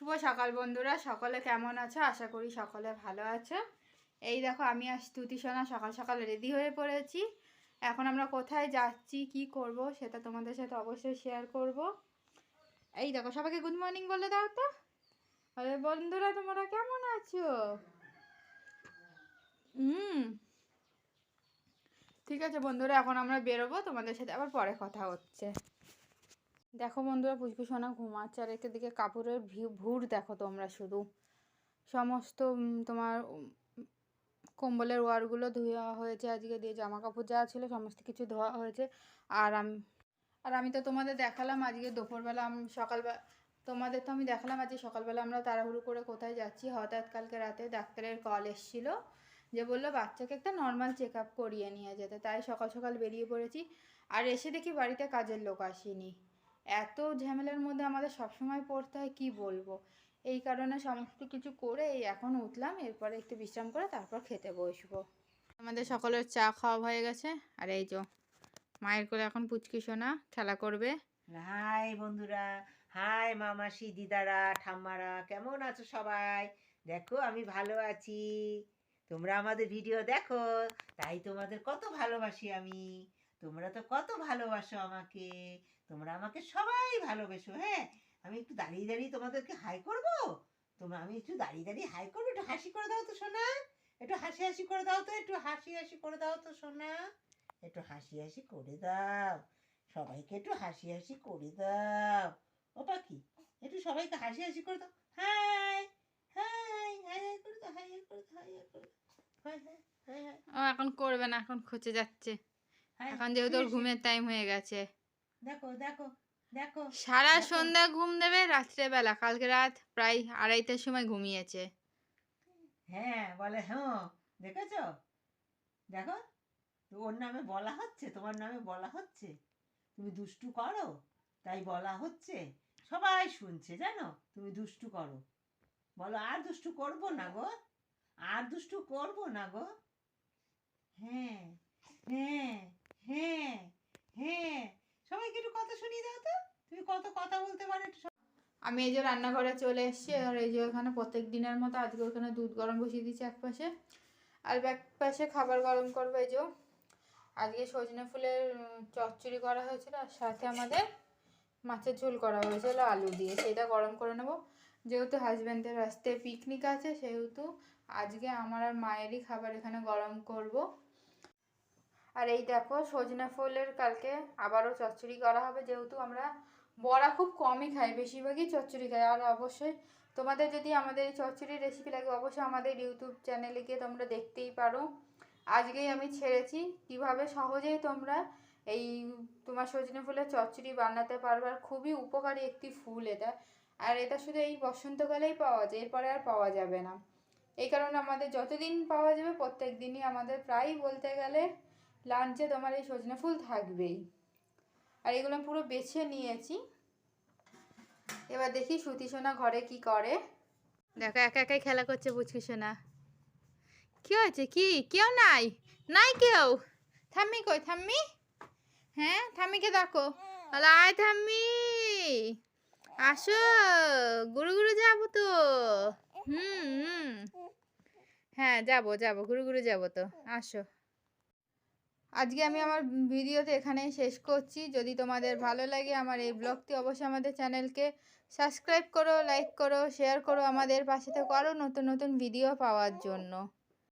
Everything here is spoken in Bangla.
শুভ সকাল বন্ধুরা, সকলে কেমন আছো? আশা করি সকলে ভালো আছো। এই দেখো, আমি আর স্তুতি সোনা সকাল সকাল রেডি হয়ে পড়েছি। এখন আমরা কোথায় যাচ্ছি, কি করব, সেটা তোমাদের সাথে অবশ্যই শেয়ার করব। এই দেখো, সবাইকে গুড মর্নিং বলে দাও তো। আরে বন্ধুরা, তোমরা কেমন আছো? হুম। ঠিক আছে বন্ধুরা, এখন আমরা বেরোবো, তোমাদের সাথে আবার পরে কথা হচ্ছে। দেখো বন্ধুরা পুচকু সোনা ঘুমাচ্ছে আর একটা দিকে কাপড়ের ভুর দেখো তোমরা শুধু। সমস্ত তোমার কম্বলের ওয়ারগুলো ধোয়া হয়েছে, আজকে দিয়ে জামা কাপড় যা ছিল সমস্ত কিছু ধোয়া হয়েছে। আর আমি আর আমি তো তোমাদের দেখালাম আজকে দুপুরবেলা আমি সকালবেলা, তোমাদের তো আমি দেখালাম আজকে সকালবেলা আমরা তাড়াহুড়ো করে কোথায় যাচ্ছি। হঠাৎ কালকে রাতে ডাক্তারের কল এসেছিল যে বলল বাচ্চাকে একটা নর্মাল চেক আপ করিয়ে নিয়ে যেতে। তাই সকাল সকাল বেরিয়ে পড়েছি। আর এসে দেখি বাড়িতে কাজের লোক আসেনি। এত ঝামেলার মধ্যে আমাদের সবসময় পড়তে হয়, কি বলব? এই কারণে সমস্ত কিছু করে এই এখন উঠলাম, এরপরে একটু বিশ্রাম করে তারপর খেতে বসবো। আমাদের সকলের চা খাওয়া হয়ে গেছে, আর এই যে মায়ের করে এখন পুচকি সোনা, খেলা করবে। হাই বন্ধুরা, হাই মামাসি দিদারা, ঠাম্মারা, কেমন আছো সবাই? দেখো আমি ভালো আছি। তোমরা আমাদের ভিডিও দেখো, তাই তোমাদের কত ভালোবাসি আমি। তোমরা তো কত ভালোবাসো আমাকে। তোমরা আমাকে সবাই ভালোবেসো হ্যাঁ? আমি একটু দাঁড়িয়ে দাঁড়িয়ে তোমাদেরকে হাই করব? তোমরা, আমি একটু দাঁড়িয়ে দাঁড়িয়ে হাই করব? একটু হাসি করে দাও তো, সোনা। একটু হাসি হাসি করে দাও তো, একটু হাসি হাসি করে দাও তো, সোনা। একটু হাসি হাসি করে দাও। সবাইকে একটু হাসি হাসি করে দাও। ও পাখি, একটু সবাইকে হাসি হাসি করে দাও। হাই হাই হাই হাই করে দাও, হাই হাই করে দাও, হাই হাই হাই হাই ও, এখন করবে না, এখন খচে যাচ্ছে। এখন যেহেতু ঘুমের টাইম হয়ে গেছে। দেখো দেখো দেখো সারা সন্ধ্যা ঘুম দেবে রাত্রেবেলা। কালকে রাত প্রায় আড়াইটার সময় ঘুমিয়েছে। হ্যাঁ বলে হ্যাঁ দেখেছ? দেখো ওর নামে বলা হচ্ছে তোমার নামে বলা হচ্ছে। তুমি দুষ্টু করো তাই বলা হচ্ছে। সবাই শুনছে জানো? তুমি দুষ্টু করো। বলো আর দুষ্টু করব না গো? আর দুষ্টু করব না গো? হ্যাঁ হ্যাঁ। হ্যাঁ হ্যাঁ। সবাইকে একটু কথা শুনিয়ে দাও তো। তুমি কত কথা বলতে পারো একটু আমি এই যে রান্নাঘরে চলে এসেছি, আর এই যে ওখানে প্রত্যেক দিনের মতো আজকে ওখানে দুধ গরম বসিয়ে দিয়েছি এক পাশে। আর এক পাশে খাবার গরম করব এই যে আজকে সজনে ফুলের চচ্চড়ি করা হয়েছিল, আর সাথে আমাদের মাছের ঝোল করা হয়েছিল আলু দিয়ে। সেটা গরম করে নেব। যেহেতু হাজব্যান্ডের রাস্তায় পিকনিক আছে, সেহেতু আজকে আমার আর মায়েরই খাবার এখানে গরম করব। আর এই দেখো সজনে ফুলের কালকে আবারও চচ্চড়ি করা হবে, যেহেতু আমরা বড়া খুব কমই খাই, বেশিরভাগই চচ্চড়ি খাই। আর অবশ্যই তোমাদের যদি আমাদের এই চচ্চড়ির রেসিপি লাগে, অবশ্যই আমাদের ইউটিউব চ্যানেলে গিয়ে তোমরা দেখতেই পারো। আজকেই আমি ছেড়েছি, কীভাবে সহজেই তোমরা এই তোমার সজনে ফুলের চচ্চড়ি বানাতে পারবে, আর খুবই উপকারী একটি ফুল এটা। আর এটা শুধু এই বসন্তকালেই পাওয়া যায়, এরপরে আর পাওয়া যাবে না। এই কারণে আমাদের যতদিন পাওয়া যাবে, প্রত্যেক দিনই আমাদের প্রায় বলতে গেলে লাঞ্চে তোমার এই সজনে ফুল থাকবেই। আর এগুলো আমি পুরো বেছে নিয়েছি। এবার দেখি সুতি সোনা ঘরে কি করে। দেখো, একা একাই খেলা করছে বুঝকি সোনা। কি হয়েছে? কি? কেউ নাই? নাই কেউ? থাম্মি কই? থাম্মি? হ্যাঁ থাম্মিকে দেখো। আয় থাম্মি! আসো, গুরু গুরু যাব তো। হুম হুম। হ্যাঁ যাব যাব, গুরু গুরু যাব তো। আসো। আজকে আমি আমার ভিডিওতে এখানেই শেষ করছি। যদি তোমাদের ভালো লাগে আমার এই ব্লগটি অবশ্যই আমাদের চ্যানেলকে সাবস্ক্রাইব করো, লাইক করো, শেয়ার করো, আমাদের পাশে থেকে আরও নতুন নতুন ভিডিও পাওয়ার জন্য।